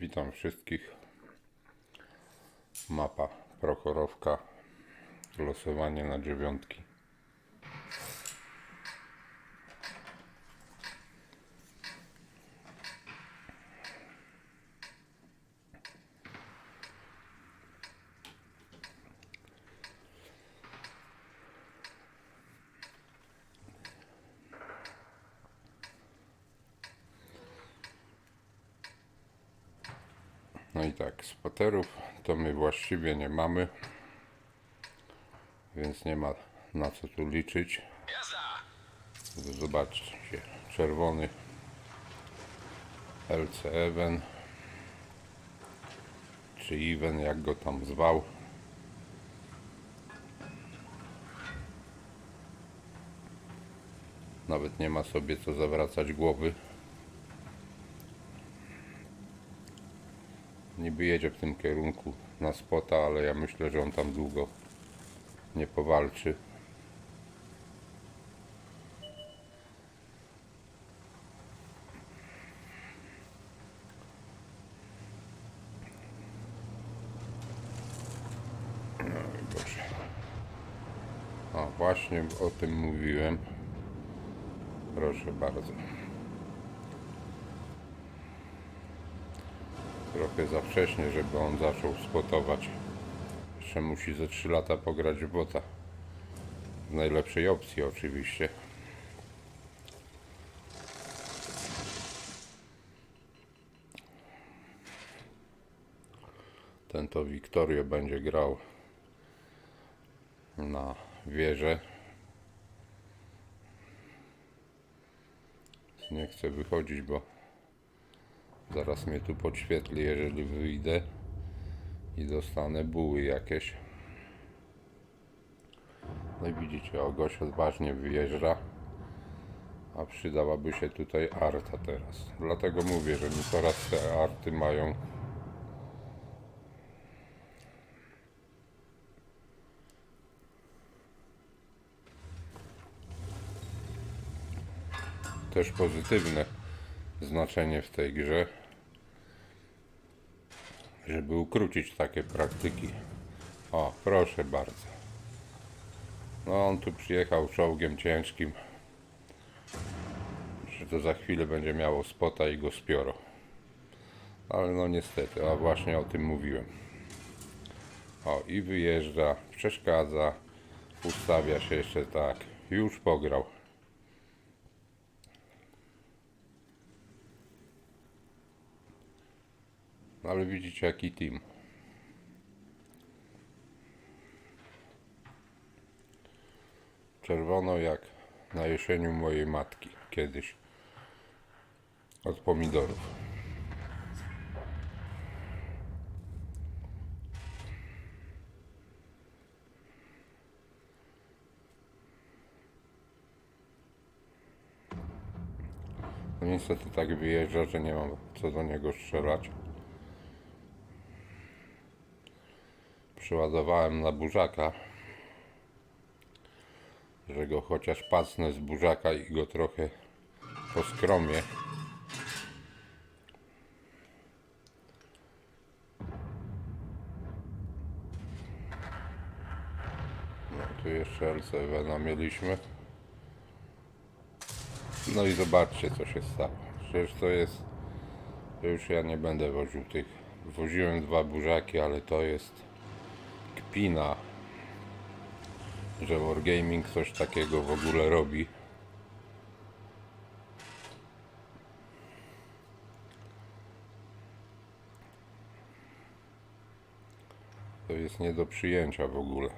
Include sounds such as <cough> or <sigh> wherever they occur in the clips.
Witam wszystkich. Mapa Prochorowka. Losowanie na dziewiątki. No i tak, spaterów to my właściwie nie mamy, więc nie ma na co tu liczyć. Zobaczcie, czerwony LC Even, czy Even, jak go tam zwał. Nawet nie ma sobie co zawracać głowy. Niby jedzie w tym kierunku na spota, ale ja myślę, że on tam długo nie powalczy. No właśnie o tym mówiłem. Proszę bardzo. Trochę za wcześnie, żeby on zaczął spotować. Jeszcze musi ze 3 lata pograć w bota. W najlepszej opcji oczywiście. Ten to Wiktorio będzie grał na wieżę. Nie chcę wychodzić, bo Zaraz mnie tu podświetli, jeżeli wyjdę i dostanę buły jakieś. No i widzicie, o gość odważnie wyjeżdża, a przydałaby się tutaj arta teraz. Dlatego mówię, że mi coraz te arty mają też pozytywne znaczenie w tej grze, żeby ukrócić takie praktyki. O, proszę bardzo. No on tu przyjechał czołgiem ciężkim, że to za chwilę będzie miało spota i go spioro. Ale no niestety, a właśnie o tym mówiłem. O, i wyjeżdża, przeszkadza, ustawia się jeszcze tak. Już pograł. Ale widzicie jaki team. Czerwono jak na jesieniu mojej matki kiedyś. Od pomidorów. No niestety tak wyjeżdża, że nie mam co do niego strzelać. Przyładowałem na burzaka, że go chociaż pacnę z burzaka i go trochę poskromię. No tu jeszcze LCW mieliśmy. No i zobaczcie co się stało. Przecież to jest. Już ja nie będę woził tych. Woziłem dwa burzaki, ale to jest kpina, że Wargaming coś takiego w ogóle robi. To jest nie do przyjęcia w ogóle.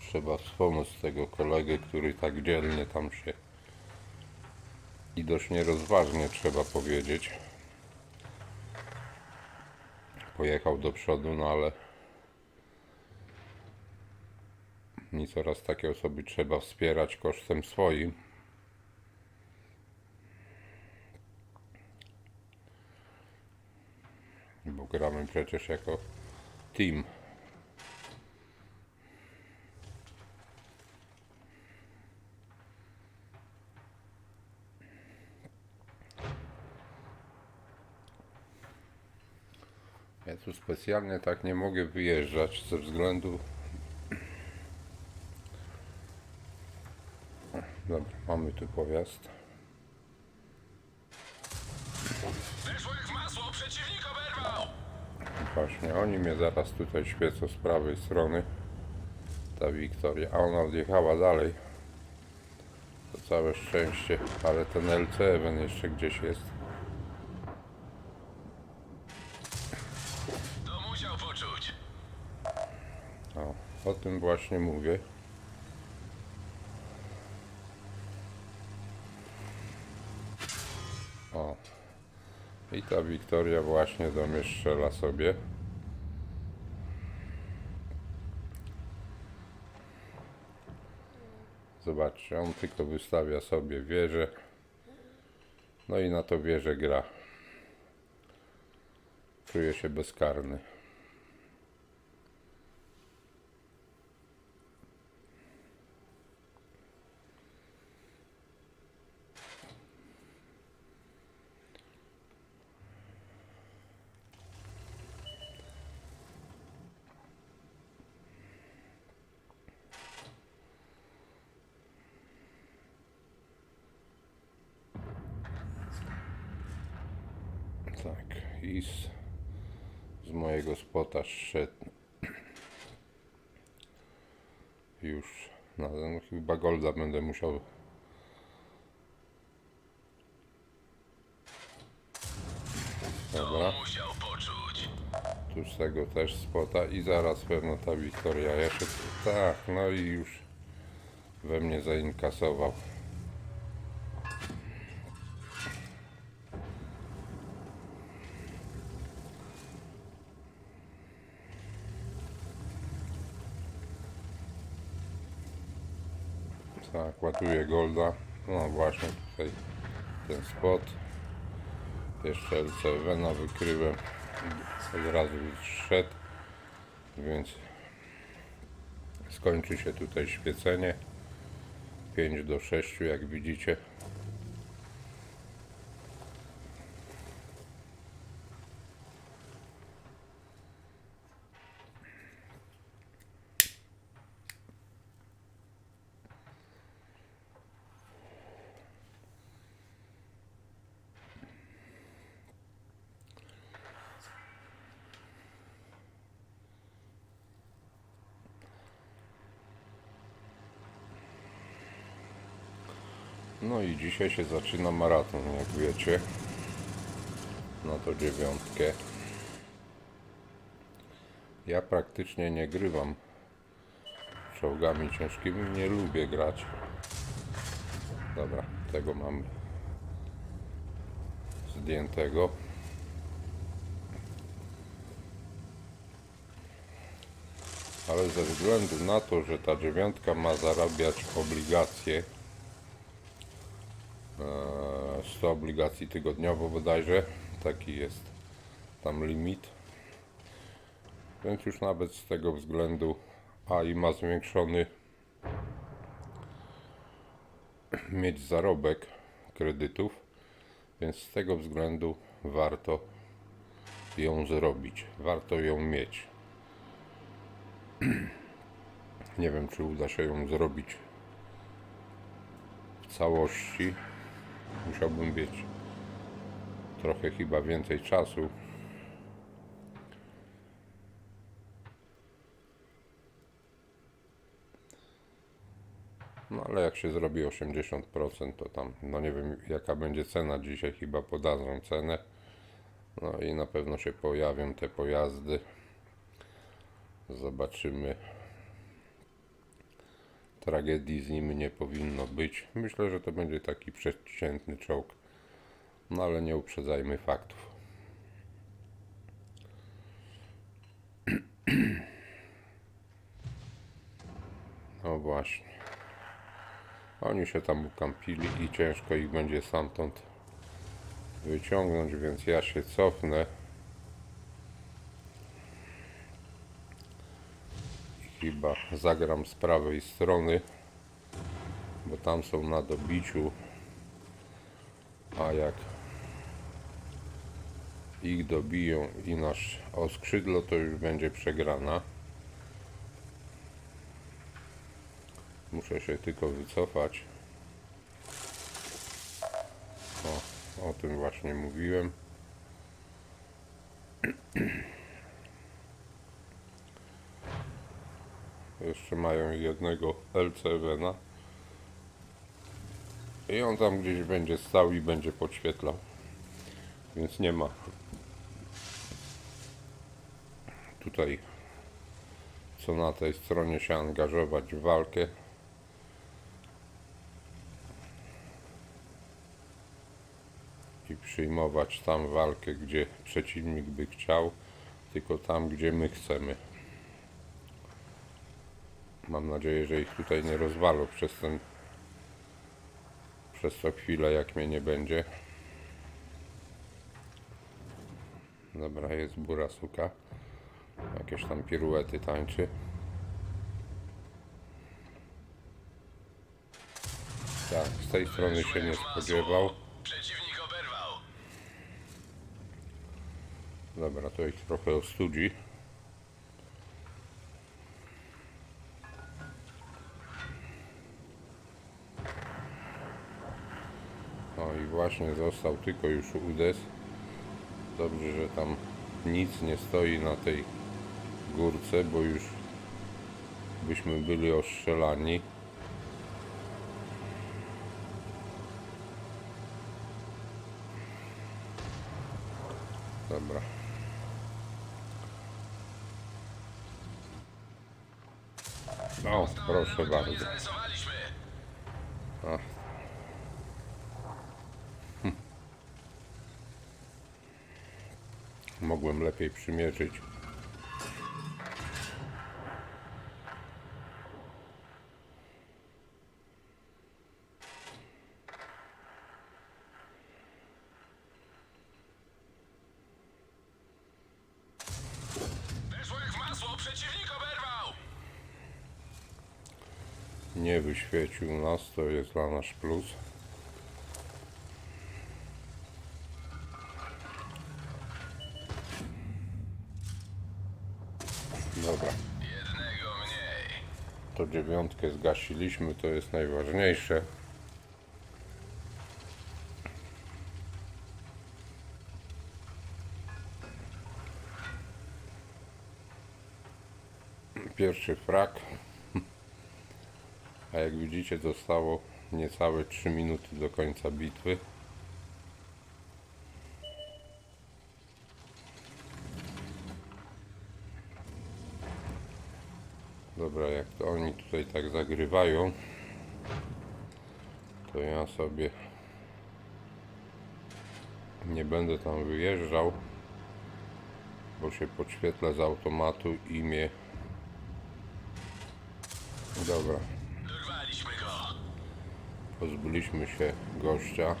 Trzeba wspomóc tego kolegę, który tak dzielnie tam się i dość nierozważnie trzeba powiedzieć. Pojechał do przodu, no ale i coraz takie osoby trzeba wspierać kosztem swoim. Bo gramy przecież jako team. Ja tu specjalnie tak nie mogę wyjeżdżać ze względu. Dobra, mamy tu pojazd. Weszło jak masło, przeciwnik oberwał! Właśnie, oni mnie zaraz tutaj świecą z prawej strony. Ta Wiktoria, a ona odjechała dalej. To całe szczęście, ale ten LCW jeszcze gdzieś jest. O, tym właśnie mówię. O. I ta Wiktoria właśnie do mnie strzela sobie. Zobaczcie, on tylko wystawia sobie wieżę. No i na to wieżę gra. Czuje się bezkarny. Tak, i z, z mojego spota szedł już na ten chyba Golda będę musiał Dobra, tu z tego też spota i zaraz pewno ta Wiktoria się tak, no i już we mnie zainkasował. Ładuję Golda. No właśnie tutaj ten spot. Jeszcze LCW wykryłem. Od razu szedł. Więc skończy się tutaj świecenie. 5 do 6 jak widzicie. No i dzisiaj się zaczyna maraton, jak wiecie. Na to dziewiątkę. Ja praktycznie nie grywam czołgami ciężkimi, nie lubię grać. Dobra, tego mam zdjętego. Ale ze względu na to, że ta dziewiątka ma zarabiać obligacje, e, 100 obligacji tygodniowo bodajże, taki jest tam limit. Więc już nawet z tego względu, a i ma zwiększony mieć zarobek kredytów, więc z tego względu warto ją zrobić, warto ją mieć. Nie wiem, czy uda się ją zrobić w całości. Musiałbym mieć trochę chyba więcej czasu. No ale jak się zrobi 80%, to tam, no nie wiem jaka będzie cena dzisiaj, chyba podadzą cenę. No i na pewno się pojawią te pojazdy. Zobaczymy. Tragedii z nim nie powinno być. Myślę, że to będzie taki przeciętny czołg. No ale nie uprzedzajmy faktów. <clears throat> No właśnie. Oni się tam ukampili i ciężko ich będzie stamtąd wyciągnąć, więc ja się cofnę. Chyba zagram z prawej strony, bo tam są na dobiciu. A jak ich dobiją i nasz o skrzydło to już będzie przegrana. Muszę się tylko wycofać. O, o tym właśnie mówiłem. <clears throat> Jeszcze mają jednego LCW-na. I on tam gdzieś będzie stał i będzie podświetlał. Więc nie ma tutaj co na tej stronie się angażować w walkę. I przyjmować tam walkę, gdzie przeciwnik by chciał, tylko tam, gdzie my chcemy. Mam nadzieję, że ich tutaj nie rozwalą przez ten przez tą chwilę, jak mnie nie będzie. Dobra, jest bura suka. Jakieś tam piruety tańczy. Tak, z tej strony się nie spodziewał. Przeciwnik oberwał. Dobra, to ich trochę ostudzi. Właśnie został tylko już udes. Dobrze, że tam nic nie stoi na tej górce, bo już byśmy byli ostrzelani. Dobra. O, proszę bardzo. zarysowaliśmy. A. Hm. Mogłem lepiej przymierzyć. Nie wyświecił nas, to jest dla nas plus. Dobra. Jednego mniej. To dziewiątkę zgasiliśmy, to jest najważniejsze. Pierwszy frak. A jak widzicie zostało niecałe 3 minuty do końca bitwy. Dobra, jak to oni tutaj tak zagrywają, to ja sobie nie będę tam wyjeżdżał, bo się podświetla z automatu i mnie. Dobra, pozbyliśmy się gościa.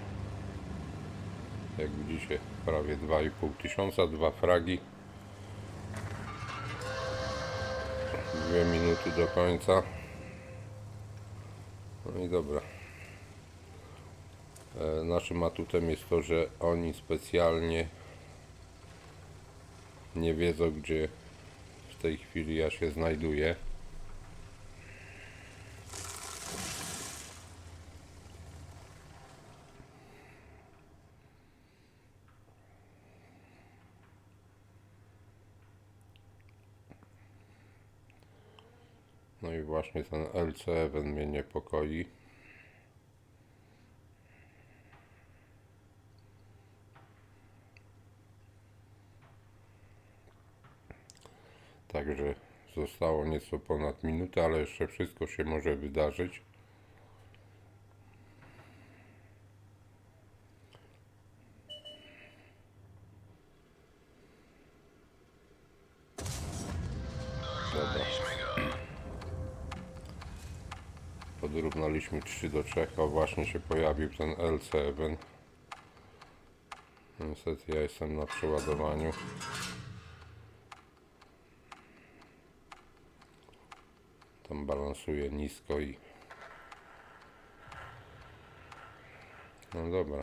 Jak widzicie, prawie 2,5 tysiąca, dwa fragi. Dwie minuty do końca. No i dobra. E, Naszym atutem jest to, że oni specjalnie nie wiedzą, gdzie w tej chwili ja się znajduję. Właśnie ten LCW mnie niepokoi. Także zostało nieco ponad minutę, ale jeszcze wszystko się może wydarzyć. Podrównaliśmy 3 do 3, a właśnie się pojawił ten LC1. Niestety ja jestem na przeładowaniu. Tam balansuje nisko i... No dobra.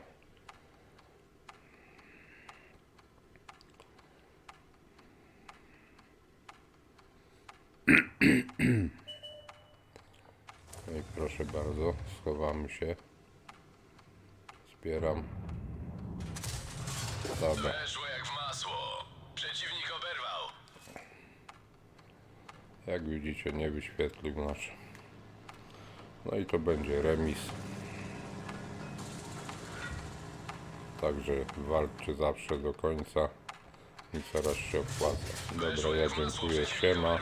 No i proszę bardzo, schowamy się. Zbieram. Dobra. Weszło jak w masło. Przeciwnik oberwał. Jak widzicie, nie wyświetlił nasz. No i to będzie remis. Także walczy zawsze do końca i coraz się opłaca. Dobra, ja dziękuję, siema.